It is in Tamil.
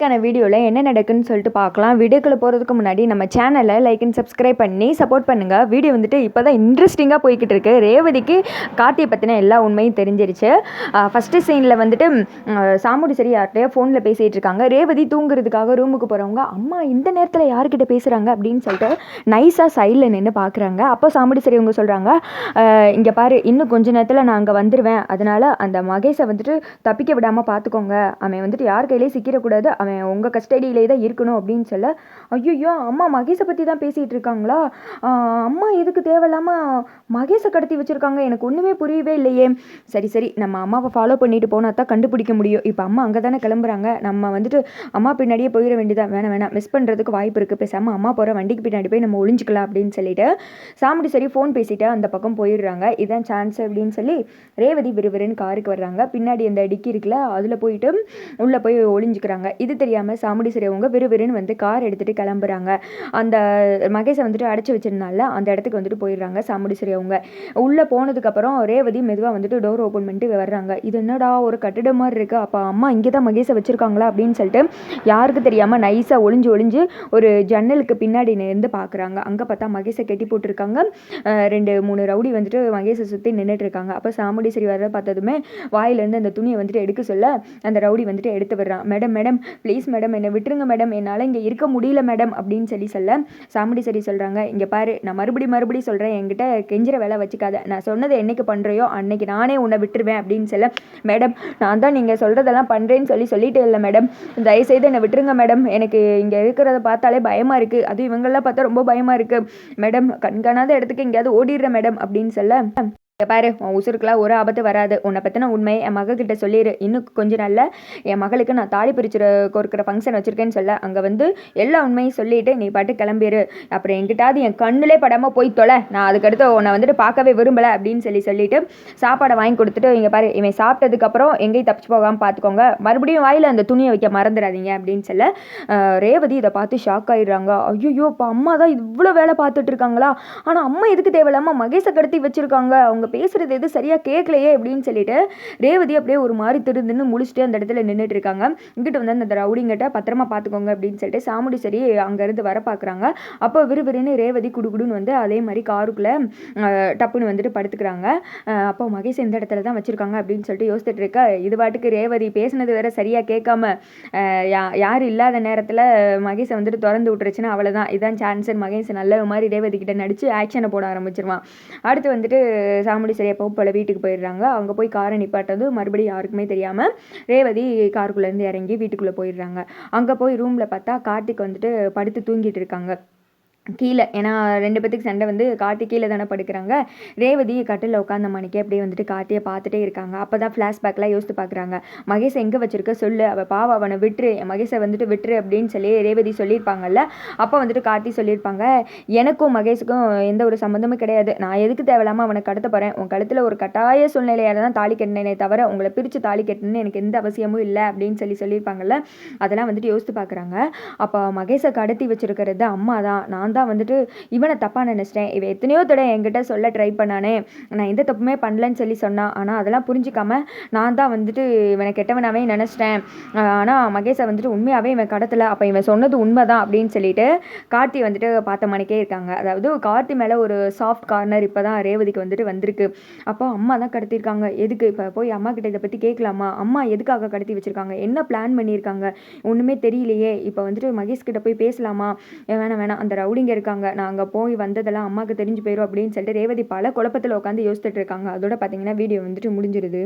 க்கான வீடியோவில் என்ன நடக்குன்னு சொல்லிட்டு பார்க்கலாம் வீடியோக்குள்ளே போகிறதுக்கு முன்னாடி நம்ம சேனலை லைக் அண்ட் சப்ஸ்கிரைப் பண்ணி சப்போர்ட் பண்ணுங்கள் வீடியோ வந்துட்டு இப்போ தான் இன்ட்ரெஸ்டிங்காக போய்கிட்டு இருக்கு. ரேவதிக்கு கார்த்தியை பற்றின எல்லா உண்மையும் தெரிஞ்சிருச்சு. ஃபஸ்ட்டு சீனில் வந்துட்டு சாமுடி சரி யார்கிட்டயோ ஃபோனில் பேசிகிட்டு இருக்காங்க. ரேவதி தூங்குறதுக்காக ரூமுக்கு போகிறவங்க அம்மா இந்த நேரத்தில் யார்கிட்ட பேசுகிறாங்க அப்படின்னு சொல்லிட்டு நைஸாக சைடில் நின்று பார்க்குறாங்க அப்போ சாமுடி சரி இவங்க சொல்கிறாங்க இங்கே பாரு இன்னும் கொஞ்ச நேரத்தில் நான் அங்கே வந்துடுவேன் அதனால் அந்த மகேஷை வந்துட்டு தப்பிக்க விடாமல் பார்த்துக்கோங்க அவன் வந்துட்டு யார் கையிலேயே சிக்கிடக்கூடாது அவன் உங்கள் கஸ்டடியிலே தான் இருக்கணும் அப்படின்னு சொல்ல ஐயோ அம்மா மகேஷை பற்றி தான் பேசிகிட்டு இருக்காங்களா? அம்மா எதுக்கு தேவையில்லாமல் மகேஷை கடத்தி வச்சுருக்காங்க? எனக்கு ஒன்றுமே புரியவே இல்லையே. சரி சரி நம்ம அம்மாவை ஃபாலோ பண்ணிட்டு போனால் தான் கண்டுபிடிக்க முடியும். இப்போ அம்மா அங்கே தானே கிளம்புறாங்க. நம்ம வந்துட்டு அம்மா பின்னாடியே போயிட வேண்டியதான் வேணாம் வேணாம் மிஸ் பண்ணுறதுக்கு வாய்ப்பு இருக்குது பேசாமல் அம்மா போகிற வண்டிக்கு பின்னாடி போய் நம்ம ஒளிஞ்சிக்கலாம் அப்படின்னு சொல்லிட்டு சாமுடி சரி ஃபோன் பேசிட்டு அந்த பக்கம் போயிடுறாங்க. இதான் சான்ஸ் அப்படின்னு சொல்லி ரேவதி விறுவிறுன்னு காருக்கு வர்றாங்க. பின்னாடி அந்த டிக்கி இருக்குல்ல அதில் போயிட்டு உள்ளே போய் ஒளிஞ்சுக்கிறாங்க. இது தெரியாமல் சாமுடி சரி அவங்க விறுவிறுன்னு வந்து கார் எடுத்துகிட்டு கிளம்புறாங்க. அந்த மகேஷை வந்துட்டு அடைச்சி வச்சிருந்தால அந்த இடத்துக்கு வந்துட்டு போயிடுறாங்க சாமுடி சரி அவங்க உள்ளே போனதுக்கப்புறம் ரேவதி மெதுவாக வந்துட்டு டோர் ஓப்பன் பண்ணிட்டு வர்றாங்க. இது என்னடா ஒரு கட்டிடம் மாதிரி இருக்குது அப்போ அம்மா இங்கே தான் மகேஷை வச்சுருக்காங்களா? அப்படின்னு சொல்லிட்டு யாருக்கு தெரியாமல் நைஸாக ஒளிஞ்சு ஒளிஞ்சு ஒரு ஜன்னலுக்கு பின்னாடி நேர்ந்து பார்க்குறாங்க அங்கே பார்த்தா மகேஷை கட்டி போட்டிருக்காங்க. ரெண்டு மூணு ரவுடி வந்துட்டு மகேஷை சுற்றி நின்றுட்டு இருக்காங்க அப்போ சாமுடி சரி வர பார்த்ததுமே வாயிலேருந்து அந்த துணியை வந்துட்டு எடுக்க சொல்ல அந்த ரவுடி வந்துட்டு எடுத்து விடுறான். மேடம் மேடம் ப்ளீஸ் மேடம் என்னை விட்டுருங்க மேடம் என்னால் இங்கே இருக்க முடியல மேடம் அப்படின்னு சொல்லி சொல்ல சாமுடி சரி சொல்கிறாங்க இங்கே பாரு நான் மறுபடி மறுபடி சொல்கிறேன் என்கிட்ட கெஞ்சிற வேலை வச்சுக்காத. நான் சொன்னதை என்னைக்கு பண்ணுறையோ அன்னைக்கு நானே உன்னை விட்டுருவேன் அப்படின்னு சொல்ல மேடம் நான் தான் நீங்கள் சொல்கிறதெல்லாம் பண்ணுறேன்னு சொல்லி சொல்லிட்டு இல்லை மேடம். தயவுசெய்து என்னை விட்டுருங்க மேடம். எனக்கு இங்கே இருக்கிறத பார்த்தாலே பயமாக இருக்குது அதுவும் இவங்கெல்லாம் பார்த்தா ரொம்ப பயமாக இருக்குது மேடம் கண்காணாத இடத்துக்கு எங்கேயாவது ஓடிடுறேன் மேடம் அப்படின்னு சொல்ல பாரு உன் உசுருக்குலாம் ஒரு ஆபத்து வராது. உன்னை பற்றின உண்மையை என் மகக்கிட்ட சொல்லிடு இன்னும் கொஞ்ச நாளில் என் மகளுக்கு நான் தாலி பிரிச்சுற கொடுக்குற ஃபங்க்ஷன் வச்சுருக்கேன்னு சொல்ல அங்கே வந்து எல்லா உண்மையும் சொல்லிட்டு நீ பாட்டு கிளம்பிடு அப்புறம் என்கிட்டாவது என் கண்ணுலே படாமல் போய் தொலை. நான் அதுக்கடுத்து உன்னை வந்துட்டு பார்க்கவே விரும்பலை அப்படின்னு சொல்லி சொல்லிட்டு சாப்பாடை வாங்கி கொடுத்துட்டு இங்கே பாரு இவன் சாப்பிட்டதுக்கப்புறம் எங்கேயும் தப்பிச்சு போகாமல் பார்த்துக்கோங்க. மறுபடியும் வாயில் அந்த துணியை வைக்க மறந்துடாதீங்க அப்படின்னு சொல்ல ரேவதி இதை பார்த்து ஷாக் ஆகிடுறாங்க ஐயோ இப்போ அம்மா தான் இவ்வளோ வேலை பார்த்துட்டு இருக்காங்களா? ஆனால் அம்மா எதுக்கு தேவையில்லாமல் மகேஷை கடத்தி வச்சுருக்காங்க. அவங்க பேசுறது எது சரியாக கேட்கலையே அப்படின்னு சொல்லிட்டு ரேவதி அப்படியே ஒரு மாதிரி திருந்துன்னு முழிச்சிட்டு அந்த இடத்துல நின்றுட்டு இருக்காங்க. இங்கிட்ட வந்து அந்த ரவுடிங்கிட்ட பத்திரமா பார்த்துக்கோங்க அப்படின்னு சொல்லிட்டு சாமுடி சரி அங்கேருந்து வர பார்க்குறாங்க அப்போ விறுவிறுன்னு ரேவதி குடுகுடுன்னு வந்து அதே மாதிரி காருக்குள்ளே டப்புன்னு வந்துட்டு படுத்துக்கிறாங்க. அப்போ மகேஷ் இந்த இடத்துல தான் வச்சுருக்காங்க அப்படின்னு சொல்லிட்டு யோசிச்சுட்டு இருக்க. இது பாட்டுக்கு ரேவதி பேசுனது வேற சரியாக கேட்காம யார் இல்லாத நேரத்தில் மகேஷை வந்துட்டு திறந்து விட்டுருச்சுன்னா அவ்வளோதான் இதான் சான்சர் மகேஷ் நல்ல மாதிரி ரேவதி கிட்ட நடித்து ஆக்ஷனை போட ஆரம்பிச்சிருவான். அடுத்து வந்துட்டு சாமுடி சரியாக எப்போ வீட்டுக்கு போயிடுறாங்க. அங்கே போய் காரை நிப்பாட்டது மறுபடியும் யாருக்குமே தெரியாமல் ரேவதி காருக்குள்ளேருந்து இறங்கி வீட்டுக்குள்ளே போயிடுறாங்க. அங்கே போய் ரூமில் பார்த்தா கார்த்திக் வந்துட்டு படுத்து தூங்கிட்டு இருக்காங்க. கீழே ஏன்னா ரெண்டு பேத்துக்கு சண்டை வந்து கார்த்தி கீழே தானே படுக்கிறாங்க. ரேவதி கட்டில் உட்காந்த மணிக்கே அப்படியே வந்துட்டு கார்த்தியை பார்த்துட்டே இருக்காங்க. அப்போ தான் ஃப்ளாஷ்பேக்லாம் யோசித்து பார்க்குறாங்க. மகேஷ் எங்கே வச்சிருக்க சொல்லு அவள் பாவ அவனை விட்டுரு மகேஷை வந்துட்டு விட்டுரு அப்படின்னு சொல்லி ரேவதி சொல்லியிருப்பாங்கல்ல அப்போ வந்துட்டு கார்த்தி சொல்லியிருப்பாங்க எனக்கும் மகேஷுக்கும் எந்த ஒரு சம்மந்தமும் கிடையாது. நான் எதுக்கு தேவையில்லாமல் அவனை கடத்த போகிறேன் உன் கழுத்தில் ஒரு கட்டாய சூழ்நிலையாக தான் தாலி கட்டினேனே தவிர உங்களை பிரித்து தாலி கட்டணும்னு எனக்கு எந்த அவசியமும் இல்லை அப்படின்னு சொல்லி சொல்லியிருப்பாங்கல்ல அதெல்லாம் வந்துட்டு யோசித்து பார்க்குறாங்க. அப்போ மகேஷை கடத்தி வச்சிருக்கிறது அம்மா தான் நான் தான் வந்துட்டு இவனை தப்பாக நினச்சிட்டேன். இவன் எத்தனையோ தடவை என்கிட்ட சொல்ல ட்ரை பண்ணானே. நான் எந்த தப்புமே பண்ணலன்னு சொல்லி சொன்னான் ஆனால் அதெல்லாம் புரிஞ்சிக்காம நான் தான் வந்துட்டு இவனை கெட்டவனாகவே நினச்சிட்டேன். ஆனால் மகேஷை வந்துட்டு உண்மையாகவே இவன் கடத்தலை. அப்போ இவன் சொன்னது உண்மைதான் அப்படின்னு சொல்லிட்டு கார்த்தி வந்துட்டு பார்த்த மணிக்கே இருக்காங்க. அதாவது கார்த்தி மேலே ஒரு சாஃப்ட் கார்னர் இப்போ தான் ரேவதிக்கு வந்துட்டு வந்திருக்கு. அப்போ அம்மா தான் கடத்திருக்காங்க எதுக்கு? இப்போ போய் அம்மா கிட்ட இதை பற்றி கேட்கலாமா? அம்மா எதுக்காக கடத்தி வச்சுருக்காங்க? என்ன பிளான் பண்ணியிருக்காங்க? ஒன்றுமே தெரியலையே. இப்போ வந்துட்டு மகேஷ் கிட்ட போய் பேசலாமா? வேணாம் வேணாம். அந்த ரவுடிங் ரவுடிங்க இருக்காங்க. நான் அங்கே போய் வந்ததெல்லாம் அம்மாவுக்கு தெரிஞ்சு போயிடும் அப்படின்னு சொல்லிட்டு ரேவதி பல குழப்பத்தில் உட்காந்து யோசிச்சுட்டு இருக்காங்க. அதோட பார்த்தீங்கன்னா வீடியோ வந்துட்டு முடிஞ்சிருது.